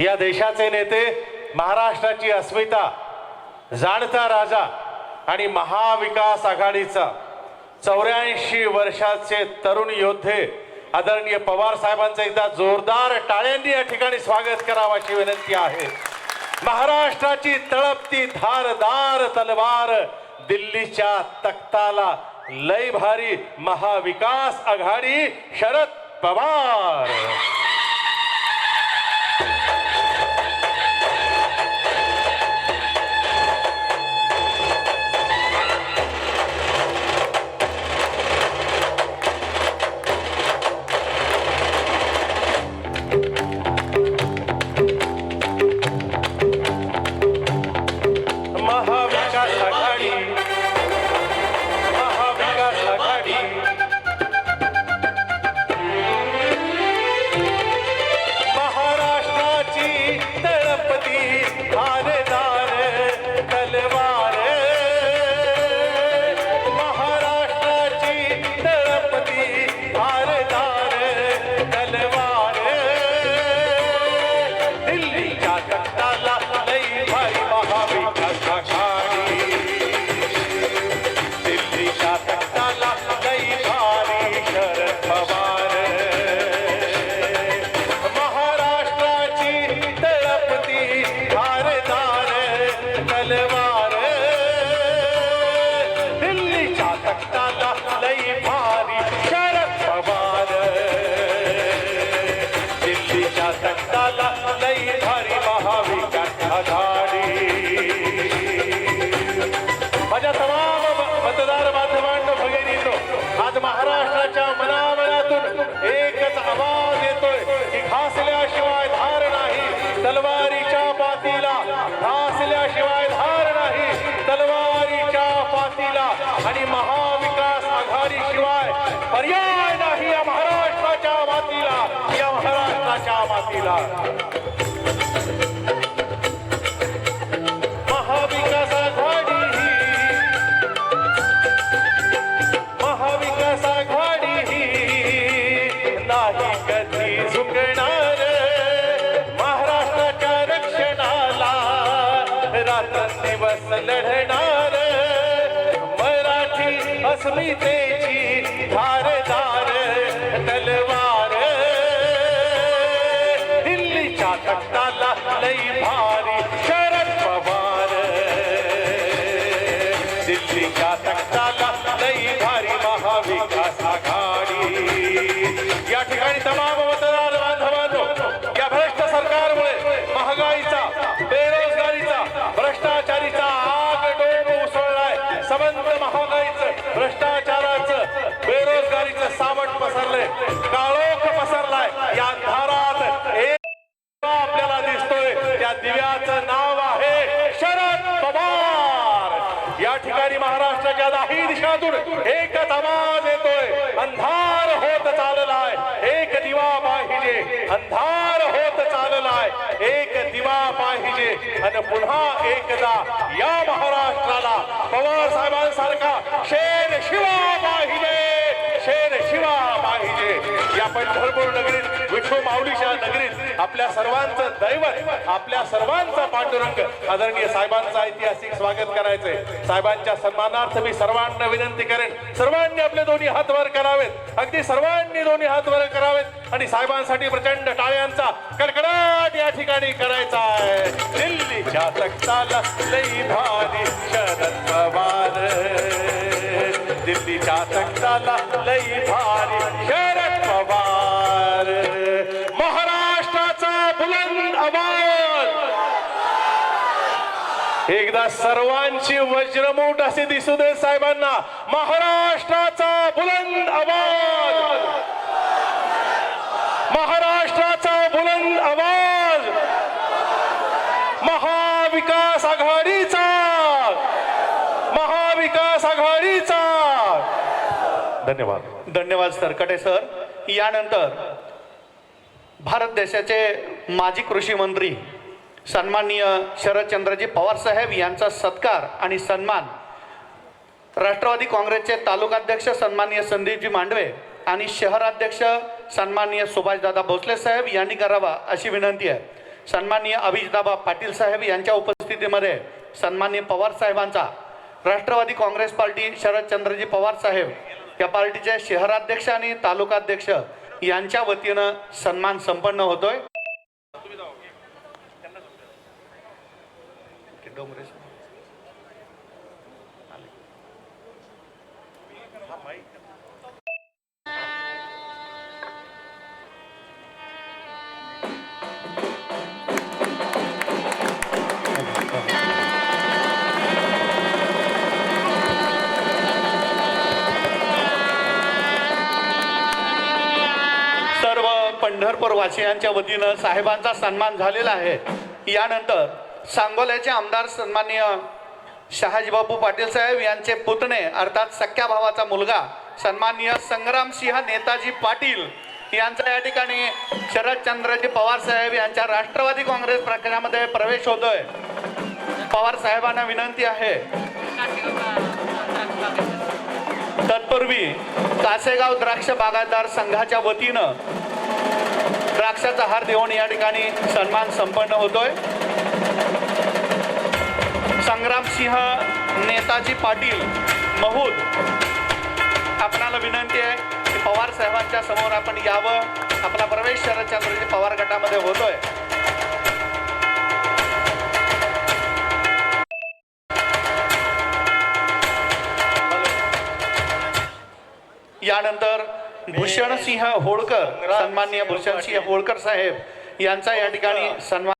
या देशाचे नेते महाराष्ट्राची अस्मिता जाणता राजा आणि महाविकास आघाडीचा चौऱ्याऐंशी वर्षाचे तरुण योद्धे आदरणीय पवार साहेबांचं एकदा जोरदार टाळ्यांनी या ठिकाणी स्वागत करावं अशी विनंती आहे. महाराष्ट्राची तळपती धारदार तलवार दिल्लीच्या तख्ताला लय भारी महाविकास आघाडी शरद पवार. महाराष्ट्राच्या मनामनातून एकच आवाज येतोय की घासल्याशिवाय धार नाही. तलवारीच्या पातीला घासल्याशिवाय धार नाही. तलवारीच्या पातीला आणि महाविकास आघाडी शिवाय पर्याय नाही या महाराष्ट्राच्या मातीला या महाराष्ट्राच्या मातीला. दिवस लढणार. मराठी अस्मितेची धारदार तलवार. दिल्लीच्या तख्ताला लई भार. काळोख पसरलाय? या अंधारात एक आपल्याला दिसतोय. त्या दिव्याचं नाव आहे शरद पवार. या ठिकाणी महाराष्ट्राच्या दाही दिशातून एकच आवाज येतोय. अंधार होत चाललाय. एक दिवा पाहिजे. अंधार होत चाललाय. एक दिवा पाहिजे. आणि पुन्हा एकदा या महाराष्ट्राला पवार साहेबांसारखा शेर शिवा पाहिजे. या पंढरपूर नगरीत विठू माऊलीच्या नगरीत आपल्या सर्वांचं दैवत आपल्या सर्वांचा पांडुरंग आदरणीय साहेबांचा ऐतिहासिक स्वागत करायचंय. साहेबांच्या सन्मानार्थ मी सर्वांना विनंती करेन. सर्वांनी आपले दोन्ही हात वर करावेत. अगदी सर्वांनी दोन्ही हात वर करावेत. आणि साहेबांसाठी प्रचंड टाळ्यांचा कडकडाट या ठिकाणी करायचा आहे. दिल्लीच्या तख्ताला लई भारी शरद पवार. दिल्लीच्या तख्ताला लई भारी बुलंद आवाज. एकदा सर्वांची वज्रमूठ असे दिसू दे साहेबांना. महाराष्ट्राचा बुलंद आवाज. महाराष्ट्राचा बुलंद आवाज. महाविकास आघाडीचा. महाविकास आघाडीचा. धन्यवाद. धन्यवाद सरकटे सर. यानंतर भारत देशाचे माजी कृषी मंत्री सन्माननीय शरदचंद्रजी पवार साहेब यांचा सत्कार आणि सन्मान राष्ट्रवादी काँग्रेसचे तालुकाध्यक्ष सन्माननीय संदीपजी मांडवे आणि शहराध्यक्ष सन्माननीय सुभाषदादा भोसले साहेब यांनी करावा अशी विनंती आहे. सन्माननीय अभिजिताबा पाटील साहेब यांच्या उपस्थितीमध्ये सन्माननीय पवार साहेबांचा राष्ट्रवादी काँग्रेस पार्टी शरदचंद्रजी पवार साहेब या पार्टीचे शहराध्यक्ष आणि तालुकाध्यक्ष यांच्या वतीनं सन्मान संपन्न होतोय. डोंगरे डोंगरेश सर्व पंढरपूर वासियांच्या वतीनं साहेबांचा सन्मान झालेला आहे. यानंतर सांगोल्याचे आमदार सन्माननीय शहाजीबापू पाटील साहेब यांचे पुतणे अर्थात सख्या भावाचा मुलगा सन्माननीय संग्रामसिंह नेताजी पाटील यांचा या ठिकाणी शरदचंद्रजी पवार साहेब यांच्या राष्ट्रवादी काँग्रेस प्रकरणामध्ये प्रवेश होतोय. पवार साहेबांना विनंती आहे. तत्पूर्वी कासेगाव द्राक्ष बागायतदार संघाच्या वतीनं द्राक्षाचा हार देऊन या ठिकाणी सन्मान संपन्न होतोय. संग्रामसिंह नेताजी पाटील महूद आपणाला विनंती आहे की पवार साहेबांच्या समोर आपण यावं. आपला प्रवेश शरदचंद्रजी पवार गटामध्ये होतोय. यानंतर भूषणसिंह होळकर सन्माननीय भूषणसिंह होळकर साहेब यांचा या ठिकाणी सन्मान